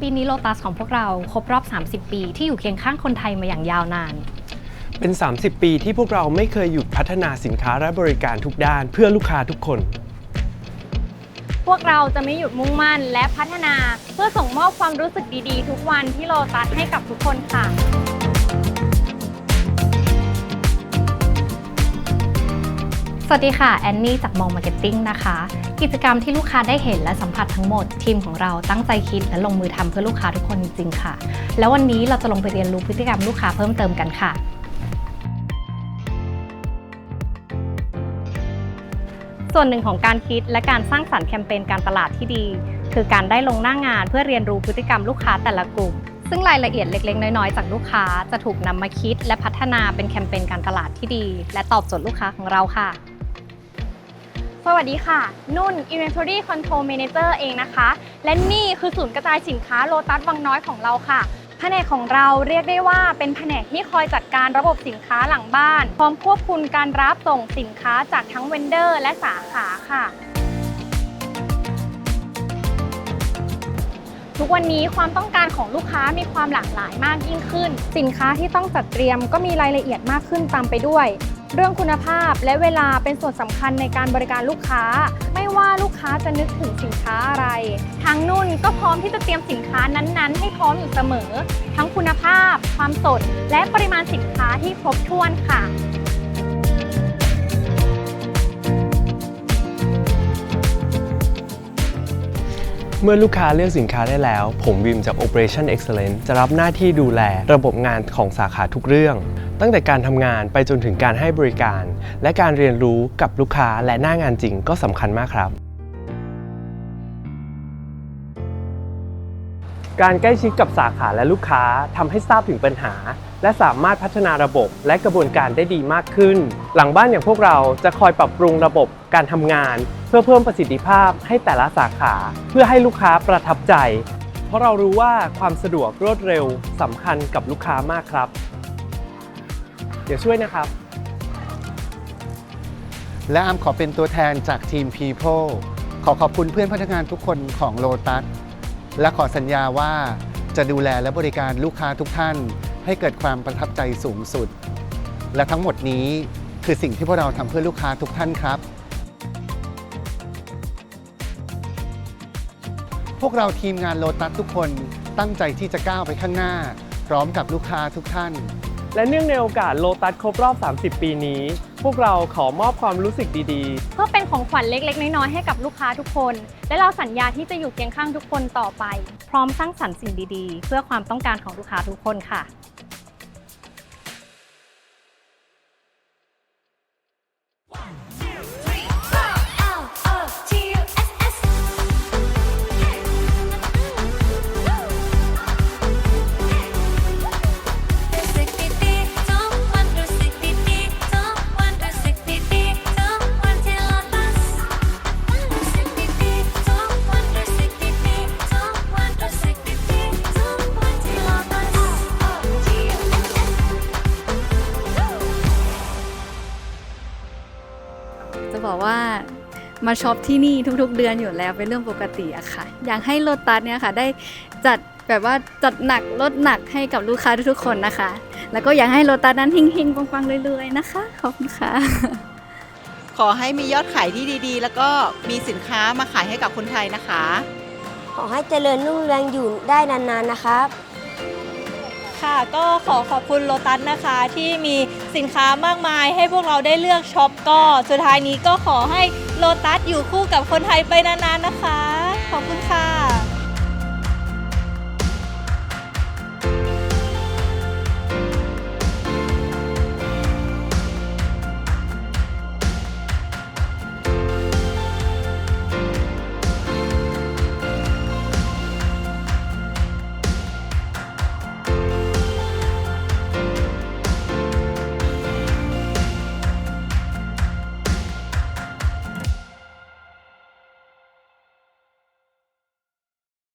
ปีนี้โลตัสของพวกเราครบรอบ 30 ปี ที่อยู่เคียงข้างคนไทยมาอย่างยาวนาน เป็น 30 ปีที่พวกเราไม่เคยหยุดพัฒนาสินค้าและบริการทุกด้านเพื่อลูกค้าทุกคน พวกเราจะไม่หยุดมุ่งมั่นและพัฒนาเพื่อส่งมอบความรู้สึกดีๆ ทุกวันที่โลตัสให้กับทุกคนค่ะ สวัสดีค่ะ แอนนี่จากมองมาร์เก็ตติ้งนะคะ กิจกรรมที่ลูกค้าได้เห็นและสัมผัสทั้งหมด ทีมของเราตั้งใจคิดและลงมือทำเพื่อลูกค้าทุกคนจริงๆค่ะ แล้ววันนี้เราจะลงไปเรียนรู้พฤติกรรมลูกค้าเพิ่มเติมกันค่ะ ส่วนหนึ่งของการคิดและการสร้างสรรค์แคมเปญการตลาดที่ดี คือการได้ลงหน้างานเพื่อเรียนรู้พฤติกรรมลูกค้าแต่ละกลุ่มซึ่งรายละเอียดเล็ก ๆ น้อย ๆ จากลูกค้าจะถูกนำมาคิดและพัฒนาเป็นแคมเปญการตลาดที่ดี และตอบโจทย์ลูกค้าของเราค่ะ สวัสดีค่ะ นุ่น Inventory Control Manager เองนะคะ และนี่คือศูนย์กระจายสินค้าโลตัสวังน้อยของเราค่ะแผนกของเราเรียกได้ว่าเป็นแผนกที่คอยจัดการระบบสินค้าหลังบ้าน พร้อมควบคุมการรับส่งสินค้าจากทั้งเวนเดอร์และสาขาค่ะ ทุกวันนี้ความต้องการของลูกค้ามีความหลากหลายมากยิ่งขึ้น สินค้าที่ต้องจัดเตรียมก็มีรายละเอียดมากขึ้นตามไปด้วย เรื่องคุณภาพและเวลาเป็นส่วนสำคัญในการบริการลูกค้า ไม่ว่าลูกค้าจะนึกถึงสินค้าอะไร ทางนุ่นก็พร้อมที่จะเตรียมสินค้านั้นๆ ให้พร้อมอยู่เสมอ ทั้งคุณภาพ ความสด และปริมาณสินค้าที่ครบถ้วนค่ะเมื่อลูกค้าเลือกสินค้าได้แล้ว ผมวิมจาก Operation Excellence จะรับหน้าที่ดูแลระบบงานของสาขาทุกเรื่อง ตั้งแต่การทำงานไปจนถึงการให้บริการ และการเรียนรู้กับลูกค้าและหน้างานจริงก็สำคัญมากครับ การใกล้ชิดกับสาขาและลูกค้าทำให้ทราบถึงปัญหา และสามารถพัฒนาระบบและกระบวนการได้ดีมากขึ้น หลังบ้านอย่างพวกเราจะคอยปรับปรุงระบบการทำงาน เพื่อเพิ่มประสิทธิภาพให้แต่ละสาขา เพื่อให้ลูกค้าประทับใจ เพราะเรารู้ว่าความสะดวกรวดเร็วสำคัญกับลูกค้ามากครับ ดี๋ยวช่วยนะครับ และอามขอเป็นตัวแทนจากทีม People ขอขอบคุณเพื่อนพนักงานทุกคนของโลตัสและขอสัญญาว่าจะดูแลและบริการลูกค้าทุกท่าน ให้เกิดความประทับใจสูงสุด และทั้งหมดนี้คือสิ่งที่พวกเราทำเพื่อลูกค้าทุกท่านครับ พวกเราทีมงานโลตัสทุกคนตั้งใจที่จะก้าวไปข้างหน้า พร้อมกับลูกค้าทุกท่าน และเนื่องในโอกาสโลตัสครบรอบ 30 ปีนี้ พวกเราขอมอบความรู้สึกดีๆเพื่อเป็นของขวัญเล็กๆ น้อยๆ ให้กับลูกค้าทุกคน และเราสัญญาที่จะอยู่เคียงข้างทุกคนต่อไป พร้อมสร้างสรรค์สิ่งดีๆ เพื่อความต้องการของลูกค้าทุกคนค่ะ มาช็อปที่นี่ทุกๆ เดือนอยู่แล้วเป็นเรื่องปกติอะค่ะ อยากให้โลตัสเนี่ยค่ะ ได้จัดแบบว่าจัดหนักลดหนักให้กับลูกค้าทุกๆคนนะคะ แล้วก็อยากให้โลตัสนั้นเฮงๆปังๆเรื่อยๆนะคะ ขอบคุณค่ะ ขอให้มียอดขายที่ดีๆ แล้วก็มีสินค้ามาขายให้กับคนไทยนะคะ ขอให้เจริญรุ่งเรืองอยู่ได้นานๆนะครับ ค่ะ ก็ขอขอบคุณโลตัสนะคะที่มีสินค้ามากมายให้พวกเราได้เลือกช็อปก็สุดท้ายนี้ก็ขอให้โลตัสอยู่คู่กับคนไทยไปนานๆนะคะ ขอบคุณค่ะ